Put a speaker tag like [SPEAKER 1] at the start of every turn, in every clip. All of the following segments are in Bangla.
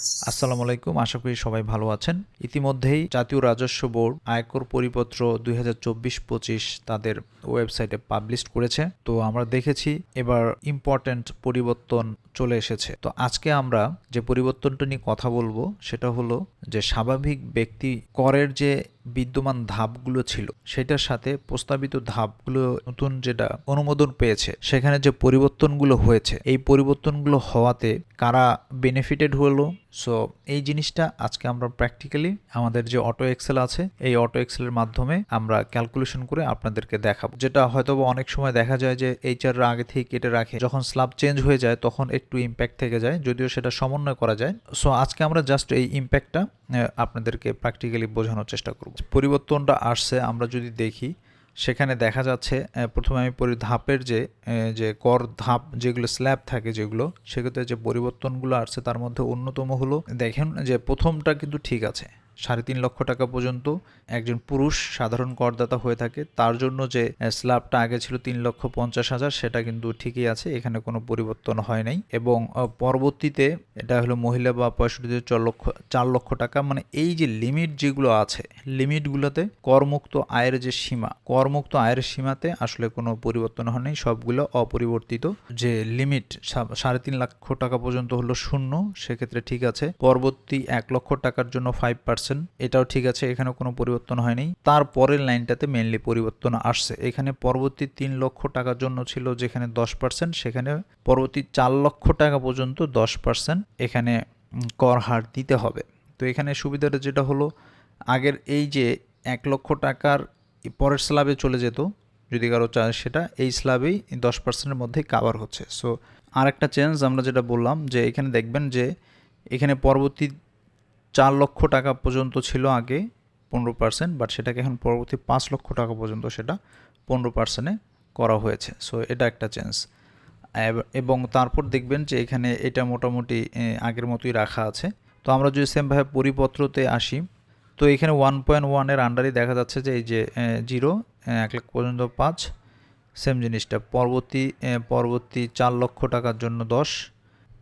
[SPEAKER 1] আসসালামু আলাইকুম, আশা করি সবাই ভালো আছেন। ইতিমধ্যেই জাতীয় রাজস্ব বোর্ড আয়কর পরিপত্র দুই হাজার তাদের ওয়েবসাইটে পাবলিশ করেছে। তো আমরা দেখেছি এবার ইম্পর্ট্যান্ট পরিবর্তন চলে এসেছে। তো আজকে আমরা যে পরিবর্তনটা নিয়ে কথা বলব, সেটা হলো যে স্বাভাবিক ব্যক্তি করের যে বিদ্যমান ধাপগুলো ছিল, সেটার সাথে প্রস্তাবিত ধাপগুলো নতুন যেটা অনুমোদন পেয়েছে, সেখানে যে পরিবর্তনগুলো হয়েছে, এই পরিবর্তনগুলো হওয়াতে কারা বেনিফিটেড হলো? সো এই জিনিসটা আজকে আমরা প্র্যাকটিক্যালি আমাদের যে অটো এক্সেল আছে, এই অটো এক্সেলের মাধ্যমে আমরা ক্যালকুলেশন করে আপনাদেরকে দেখাবো। যেটা হয়তো অনেক সময় দেখা যায় যে এইচআর আগে থেকে কেটে রাখে, যখন স্ল্যাব চেঞ্জ হয়ে যায়, তখন একটু ইম্প্যাক্ট থেকে যায়, যদিও সেটা সমন্বয় করা যায়। সো আজকে আমরা জাস্ট এই ইম্প্যাক্টটা আপনাদেরকে প্র্যাকটিক্যালি বোঝানোর চেষ্টা করব। পরিবর্তনটা আসছে, আমরা যদি দেখি, সেখানে দেখা যাচ্ছে প্রথমে আমি পরি ধাপের যে যে কর ধাপ, যেগুলো স্ল্যাব থাকে যেগুলো, সেক্ষেত্রে যে পরিবর্তনগুলো আসছে, তার মধ্যে অন্যতম হলো, দেখেন যে প্রথমটা কিন্তু ঠিক আছে। সাড়ে তিন লক্ষ টাকা পর্যন্ত একজন পুরুষ সাধারণ করদাতা হয়ে থাকে। তার জন্য যে স্ল্যাবটা আগে ছিল তিন লক্ষ পঞ্চাশ হাজার, সেটা কিন্তু ঠিকই আছে, এখানে কোনো পরিবর্তন হয় নাই। এবং পরবর্তীতে এটা হলো মহিলা বা পঁয়ষট্টি চার লক্ষ চার লক্ষ টাকা। মানে এই যে লিমিট যেগুলো আছে, লিমিটগুলোতে করমুক্ত আয়ের যে সীমা, করমুক্ত আয়ের সীমাতে আসলে কোনো পরিবর্তন হয়নি সবগুলো অপরিবর্তিত। যে লিমিট সাড়ে তিন লক্ষ টাকা পর্যন্ত হলো শূন্য, সেক্ষেত্রে ঠিক আছে। পরবর্তী এক লক্ষ টাকার জন্য ফাইভ পার্সেন্ট এটাও ঠিক আছে এখানে কোনো পরিবর্তন হয়নি। তারপরের লাইনটাতে মেনলি পরিবর্তন আসছে। এখানে পরবর্তী তিন লক্ষ টাকার জন্য ছিল যেখানে দশ পার্সেন্ট সেখানে পরবর্তী চার লক্ষ টাকা পর্যন্ত দশ পার্সেন্ট এখানে কর হার দিতে হবে। তো এখানে সুবিধাটা যেটা হলো, আগের এই যে এক লক্ষ টাকার পরের স্ল্যাবে চলে যেত, যদি কারও চায় সেটা, এই স্ল্যাবেই দশ পার্সেন্টের মধ্যেই কাভার হচ্ছে। সো আর একটা চেঞ্জ আমরা যেটা বললাম যে, এখানে দেখবেন যে, এখানে পরবর্তী চার লক্ষ টাকা পর্যন্ত ছিল আগে পনেরো পার্সেন্ট বাট সেটাকে এখন পরবর্তী পাঁচ লক্ষ টাকা পর্যন্ত সেটা পনেরো পার্সেন্টে করা হয়েছে। সো এটা একটা চেঞ্জ এবং তারপর দেখবেন যে এখানে এটা মোটামুটি আগের মতোই রাখা আছে। তো আমরা যদি সেমভাবে পরিপত্রতে আসি, তো এখানে ওয়ান পয়েন্ট ওয়ানের আন্ডারই দেখা যাচ্ছে যে এই যে জিরো এক লাখ পর্যন্ত পাঁচ সেম জিনিসটা। পরবর্তী পরবর্তী চার লক্ষ টাকার জন্য দশ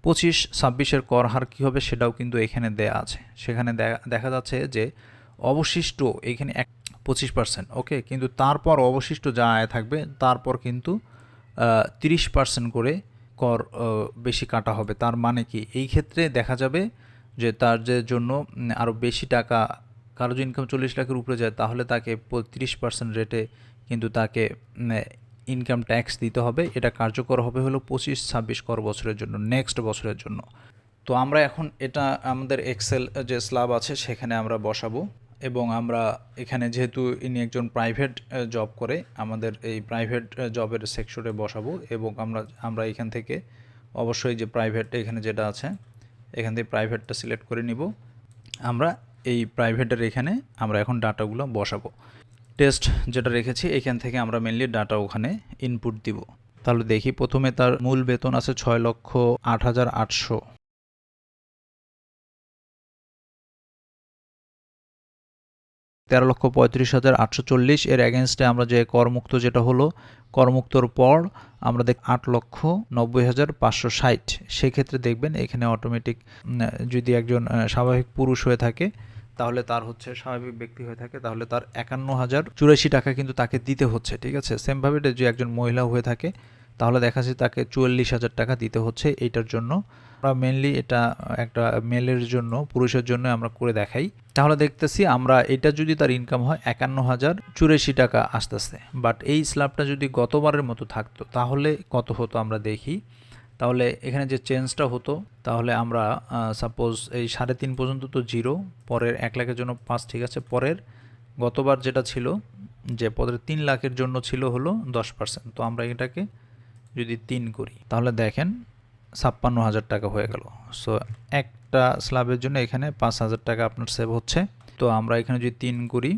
[SPEAKER 1] পঁচিশ, ছাব্বিশের কর হার কী হবে সেটাও কিন্তু এখানে দেয়া আছে। সেখানে দেখা- যাচ্ছে যে অবশিষ্ট এখানে এক, পঁচিশ পার্সেন্ট ওকে কিন্তু তারপর অবশিষ্ট যা আয় থাকবে, তারপর কিন্তু তিরিশ পার্সেন্ট করে কর বেশি কাটা হবে। তার মানে কি? এই ক্ষেত্রে দেখা যাবে যে তার যে জন্য আরও বেশি টাকা, কারও যদি ইনকাম চল্লিশ লাখের উপরে যায়, তাহলে তাকে তিরিশ পার্সেন্ট রেটে কিন্তু তাকে ইনকাম ট্যাক্স দিতে হবে, এটা কার্যকর হবে হলো পঁচিশ, ছাব্বিশ কর বছরের জন্য নেক্সট বছরের জন্য। তো আমরা এখন এটা আমাদের এক্সেল যে স্ল্যাব আছে সেখানে আমরা বসাবো এবং আমরা এখানে যেহেতু ইনি একজন প্রাইভেট জব করে, আমাদের এই প্রাইভেট জবের সেকশনে বসাবো এবং আমরা আমরা এখান থেকে অবশ্যই যে প্রাইভেট এখানে যেটা আছে, এখান থেকে প্রাইভেটটা সিলেক্ট করে নিব। আমরা এই প্রাইভেটের এখানে আমরা এখন ডাটাগুলো বসাবো। টেস্ট যেটা রেখেছি, এখান থেকে আমরা মেনলি ডাটা ওখানে ইনপুট দিব। তাহলে দেখি প্রথমে তার মূল বেতন আছে ছয় লক্ষ আট হাজার আটশো। তেরো লক্ষ পঁয়ত্রিশ হাজার আটশো চল্লিশ, এর অ্যাগেনস্টে আমরা যে করমুক্ত যেটা হলো, করমুক্তর পর আমরা দেখ আট লক্ষ নব্বই হাজার পাঁচশো ষাট। সেক্ষেত্রে দেখবেন এখানে অটোমেটিক যদি একজন স্বাভাবিক পুরুষ হয়ে থাকে তাহলে তার হচ্ছে স্বাভাবিক ব্যক্তি হয়ে থাকে। তাহলে তার একান্ন হাজার চুরাশি টাকা কিন্তু তাকে দিতে হচ্ছে, ঠিক আছে? সেমভাবে এটা যে একজন মহিলা হয়ে থাকে, তাহলে দেখা যাচ্ছে তাকে চুয়াল্লিশ হাজার টাকা দিতে হচ্ছে এইটার জন্য। আমরা মেনলি এটা একটা মেলের জন্য, পুরুষের জন্য আমরা করে দেখাই। তাহলে দেখতেছি আমরা এটা যদি তার ইনকাম হয় একান্ন হাজার চুরাশি টাকা আসতেছে বাট এই স্ল্যাবটা যদি গতবারের মতো থাকতো, তাহলে কত হতো আমরা দেখি? তাহলে এখানে যে চেঞ্জটা হতো, তাহলে আমরা সাপোজ এই সাড়ে তিন পর্যন্ত তো জিরো, পরের এক লাখের জন্য পাঁচ ঠিক আছে, পরের গতবার যেটা ছিল, যে পরের তিন লাখের জন্য ছিল হলো দশ পার্সেন্ট তো আমরা এটাকে যদি তিন করি, তাহলে দেখেন ছাপ্পান্ন হাজার টাকা হয়ে গেল। সো একটা স্ল্যাবের জন্য এখানে পাঁচ হাজার টাকা আপনার সেভ হচ্ছে। তো আমরা এখানে যদি তিন করি,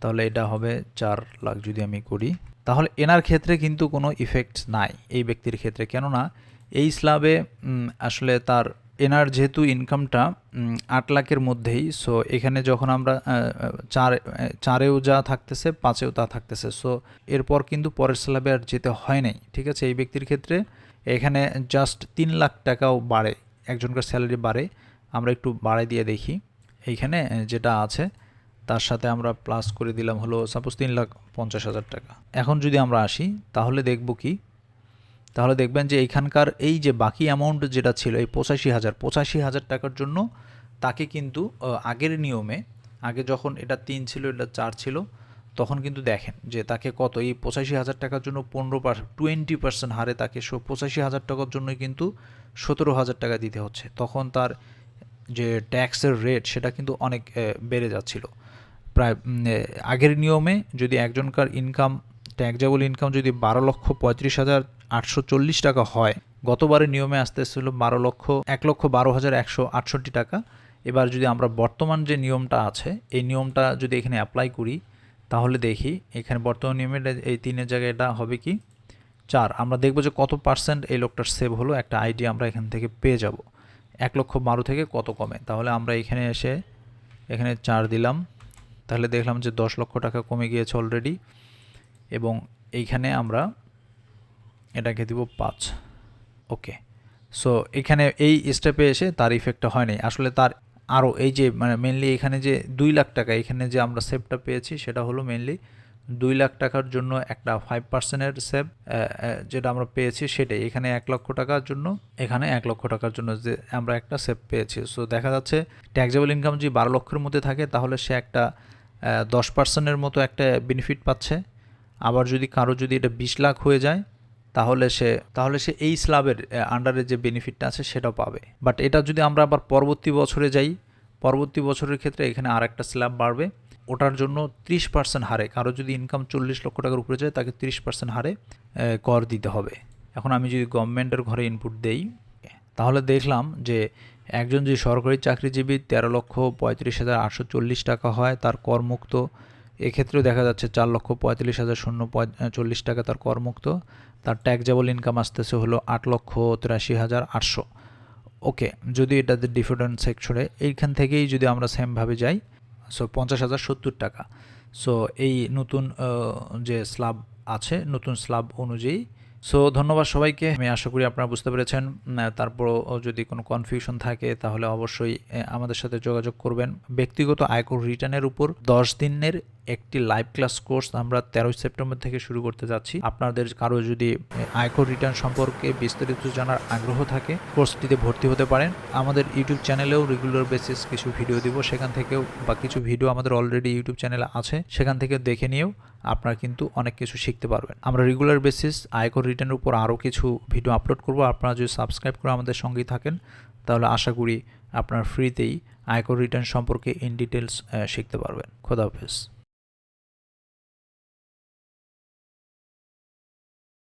[SPEAKER 1] তাহলে এটা হবে চার লাখ যদি আমি করি। তাহলে এনার ক্ষেত্রে কিন্তু কোনো ইফেক্ট নাই এই ব্যক্তির ক্ষেত্রে। কেননা এই স্ল্যাবে আসলে তার এনার যেহেতু ইনকামটা আট লাখের মধ্যেই সো এখানে যখন আমরা চার, চারেও যা থাকতেছে, পাঁচেও তা থাকতেছে। সো এরপর কিন্তু পরের স্ল্যাবে আর যেতে হয় নাই, ঠিক আছে? এই ব্যক্তির ক্ষেত্রে এখানে জাস্ট তিন লাখ টাকাও বাড়ে, একজনকার স্যালারি বাড়ে। আমরা একটু বাড়াই দিয়ে দেখি। এইখানে যেটা আছে, তার সাথে আমরা প্লাস করে দিলাম হলো সাপোজ তিন লাখ পঞ্চাশ হাজার টাকা। এখন যদি আমরা আসি, তাহলে দেখব কি তাহলে দেখবেন যে এইখানকার এই যে বাকি অ্যামাউন্ট যেটা ছিল, এই পঁচাশি হাজার পঁচাশি হাজার টাকার জন্য তাকে কিন্তু আগের নিয়মে, আগে যখন এটা তিন ছিল, এটা চার ছিল, তখন কিন্তু দেখেন যে তাকে কত, এই পঁচাশি হাজার টাকার জন্য পনেরো পার্সেন্ট টোয়েন্টি পার্সেন্ট হারে তাকে পঁচাশি হাজার টাকার জন্য কিন্তু সতেরো হাজার টাকা দিতে হচ্ছে। তখন তার যে ট্যাক্সের রেট সেটা কিন্তু অনেক বেড়ে যাচ্ছিল। প্রায় আগের নিয়মে যদি একজনকার ইনকাম ট্যাক্সেবল ইনকাম যদি বারো লক্ষ পঁয়ত্রিশ হাজার আটশো চল্লিশ টাকা হয়। গতবারের নিয়মে আসতে ছিল বারো লক্ষ, এক লক্ষ বারো হাজার একশো আটষট্টি টাকা। এবার যদি আমরা বর্তমান যে নিয়মটা আছে, এই নিয়মটা যদি এখানে অ্যাপ্লাই করি, তাহলে দেখি এখানে বর্তমান নিয়মে এই তিনের জায়গায় এটা হবে কি? চার, আমরা দেখব যে কত পার্সেন্ট এই লোকটার সেভ হলো, একটা আইডিয়া আমরা এখান থেকে পেয়ে যাব। এক লক্ষ বারো থেকে কত কমে? তাহলে আমরা এখানে এসে এখানে চার দিলাম। তাহলে দেখলাম যে দশ লক্ষ টাকা কমে গিয়েছে অলরেডি এবং এইখানে আমরা এটাকে দিব পাঁচ। ওকে। সো এখানে এই স্টেপে এসে তার ইফেক্টটা হয়নি। আসলে তার আরও এই যে মানে মেনলি এখানে যে দুই লাখ টাকা, এখানে যে আমরা সেভটা পেয়েছি সেটা হলো মেনলি দুই লাখ টাকার জন্য একটা ফাইভ পার্সেন্টের সেভ যেটা আমরা পেয়েছি সেটাই। এখানে এক লক্ষ টাকার জন্য, এখানে এক লক্ষ টাকার জন্য যে আমরা একটা সেভ পেয়েছি। সো দেখা যাচ্ছে ট্যাক্সেবল ইনকাম যদি বারো লক্ষের মধ্যে থাকে, তাহলে সে একটা দশ পার্সেন্টের মতো একটা বেনিফিট পাচ্ছে। আবার যদি কারও যদি এটা বিশ লাখ হয়ে যায় তাহলে সে তাহলে সে এই স্ল্যাবের আন্ডারে যে বেনিফিটটা আছে সেটাও পাবে। বাট এটা যদি আমরা আবার পরবর্তী বছরে যাই, পরবর্তী বছরের ক্ষেত্রে এখানে আর একটা স্ল্যাব বাড়বে। ওটার জন্য ত্রিশ পার্সেন্ট হারে, কারও যদি ইনকাম চল্লিশ লক্ষ টাকার উপরে যায়, তাকে ত্রিশ পার্সেন্ট হারে কর দিতে হবে। এখন আমি যদি গভর্নমেন্টের ঘরে ইনপুট দেই, তাহলে দেখলাম যে একজন যে সরকারি চাকরিজীবী তেরো লক্ষ পঁয়ত্রিশ হাজার আটশো চল্লিশ টাকা হয়, তার করমুক্ত এক্ষেত্রেও দেখা যাচ্ছে চার লক্ষ পঁয়তাল্লিশ হাজার শূন্য চল্লিশ টাকা তার করমুক্ত। তার ট্যাক্সেবল ইনকাম আসতেছে হলো আট লক্ষ তিরাশি হাজার আটশো। ওকে যদি এটা ডিফারেন্ট সেকশনে এইখান থেকেই যদি আমরা সেমভাবে যাই সো পঞ্চাশ হাজার সত্তর টাকা। সো এই নতুন যে স্ল্যাব আছে নতুন স্ল্যাব অনুযায়ী। সো ধন্যবাদ সবাইকে। আমি আশা করি আপনারা বুঝতে পেরেছেন। উম, তারপরও যদি কোনো কনফিউশন থাকে তাহলে অবশ্যই আমাদের সাথে যোগাযোগ করবেন। ব্যক্তিগত আয়কর রিটার্নের উপর দশ দিনের একটি লাইভ ক্লাস কোর্স আমরা তেরোই সেপ্টেম্বর থেকে শুরু করতে যাচ্ছি। আপনাদের কারও যদি আয়কর রিটার্ন সম্পর্কে বিস্তারিত জানার আগ্রহ থাকে কোর্সটিতে ভর্তি হতে পারেন। আমাদের ইউটিউব চ্যানেলেও রেগুলার বেসিস কিছু ভিডিও দিব, সেখান থেকেও বা কিছু ভিডিও আমাদের অলরেডি ইউটিউব চ্যানেলে আছে, সেখান থেকে দেখে নিয়েও আপনারা কিন্তু অনেক কিছু শিখতে পারবেন। আমরা রেগুলার বেসিস আয়কর রিটার্নের উপর আরও কিছু ভিডিও আপলোড করব। আপনারা যদি সাবস্ক্রাইব করে আমাদের সঙ্গেই থাকেন, তাহলে আশা করি আপনার ফ্রিতেই আয়কর রিটার্ন সম্পর্কে ইন ডিটেলস শিখতে পারবেন। খোদা হাফেজ।